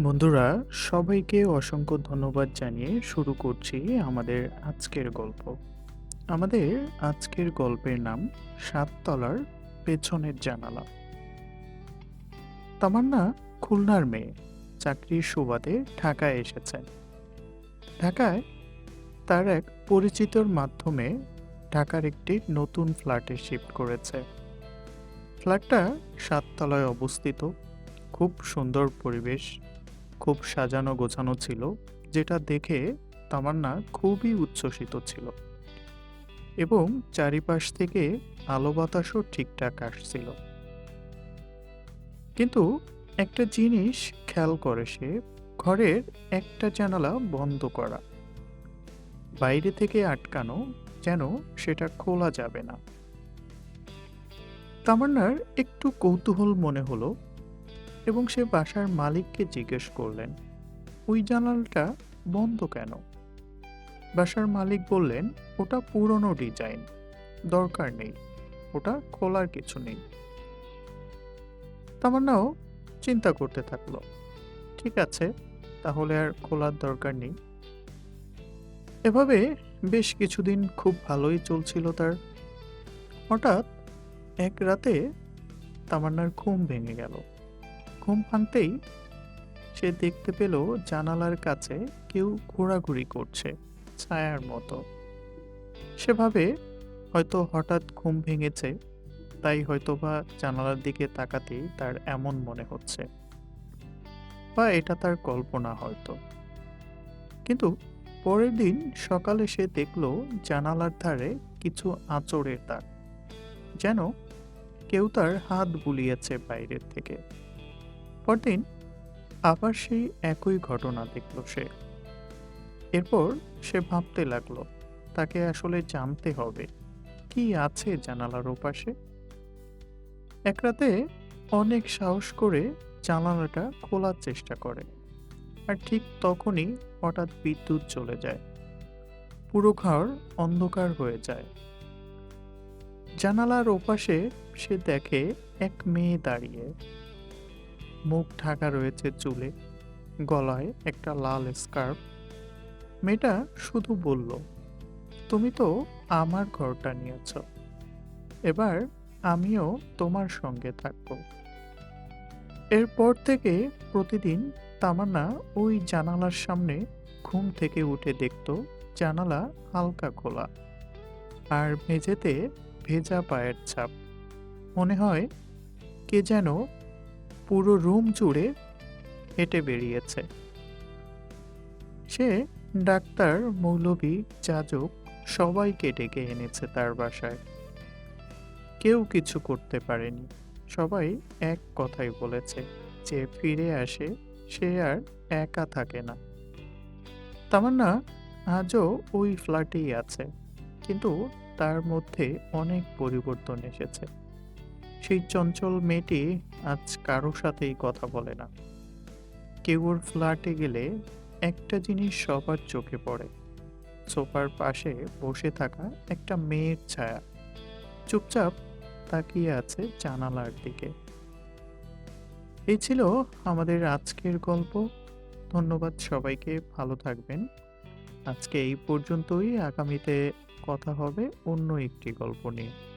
বন্ধুরা, সবাইকে অসংখ্য ধন্যবাদ জানিয়ে শুরু করছি আমাদের আজকের গল্প। আমাদের আজকের গল্পের নাম সাততলার পেছনের জানালা। তামান্না খুলনার মেয়ে চাকরির সুবাদে ঢাকায় এসেছেন। ঢাকায় তার এক পরিচিতর মাধ্যমে ঢাকার একটি নতুন ফ্ল্যাটে শিফট করেছে। ফ্ল্যাটটা সাততলায় অবস্থিত। খুব সুন্দর পরিবেশ খুব সাজানো গোছানো ছিল, যেটা দেখে তামান্না খুবই উচ্ছ্বসিত ছিল। এবং চারিপাশ থেকে আলো বাতাসও ঠিকঠাক আসছিল। কিন্তু একটা জিনিস খেয়াল করে সে, ঘরের একটা জানালা বন্ধ করা। বাইরে থেকে আটকানো যেন সেটা খোলা যাবে না। তামান্নার একটু কৌতূহল মনে হলো এবং সে বাসার মালিককে জিজ্ঞেস করলেন, ওই জানালাটা বন্ধ কেন? বাসার মালিক বললেন, ওটা পুরনো ডিজাইন, দরকার নেই, ওটা খোলার কিছু নেই। তামান্নাও চিন্তা করতে থাকল, ঠিক আছে, তাহলে আর খোলার দরকার নেই। এভাবে বেশ কিছুদিন খুব ভালোই চলছিল তার। হঠাৎ এক রাতে তামান্নার ঘুম ভেঙে গেল। ঘুম ভাঙতেই সে দেখতে পেল জানালার কাছে কেউ ঘোরাঘুরি করছে, ছায়ার মতো। সেভাবে হয়তো হঠাৎ ঘুম ভেঙেছে, তাই হয়তোবা জানালার দিকে তাকাতেই তার এমন মনে হচ্ছে। বা এটা তার কল্পনা হয়তো। কিন্তু পরের দিন সকালে সে দেখল জানালার ধারে কিছু আঁচড়ের দাগ, যেন কেউ তার হাত বুলিয়েছে বাইরের থেকে। পরদিন আবার সেই একই ঘটনা দেখল সে। এরপর সে ভাবতে লাগল, তাকে আসলে জানতে হবে। কি আছে জানালার ওপাশে? এক রাতে অনেক সাহস করে জানালাটা খোলার চেষ্টা করে, আর ঠিক তখনই হঠাৎ বিদ্যুৎ চলে যায়। পুরো ঘর অন্ধকার হয়ে যায়। জানালার ওপাশে সে দেখে এক মেয়ে দাঁড়িয়ে মুখ ঢাকা রয়েছে চুলে, গলায় একটা লাল স্কার্ফ। মেয়েটা শুধু বলল, তুমি তো আমার ঘরটা নিয়েছ। এবার আমিও তোমার সঙ্গে থাকব। এরপর থেকে প্রতিদিন তামান্না ওই জানালার সামনে ঘুম থেকে উঠে দেখত জানালা হালকা খোলা আর মেঝেতে ভেজা পায়ের ছাপ। মনে হয় কে যেন পুরো রুম জুড়ে হেঁটে বেরিয়েছে। সে ডাক্তার, মৌলভী, যাজক সবাইকে ডেকে এনেছে তার বাসায়। কেউ কিছু করতে পারেনি। সবাই এক কথাই বলেছে যে ফিরে আসে সে আর একা থাকে না। তামান্না আজও ওই ফ্ল্যাটেই আছে, কিন্তু তার মধ্যে অনেক পরিবর্তন এসেছে। সেই চঞ্চল মেয়েটি আজ কারও সাথেই কথা বলে না। কেউ ওর ফ্ল্যাটে গেলে একটা জিনিস সবার চোখে পড়ে। সোফার পাশে বসে থাকা একটা মেয়ের ছায়া। চুপচাপ তাকিয়ে আছে জানালার দিকে। এই ছিল আমাদের আজকের গল্প। ধন্যবাদ সবাইকে, ভালো থাকবেন। আজকে এই পর্যন্তই। আগামীতে কথা হবে অন্য একটি গল্প নিয়ে।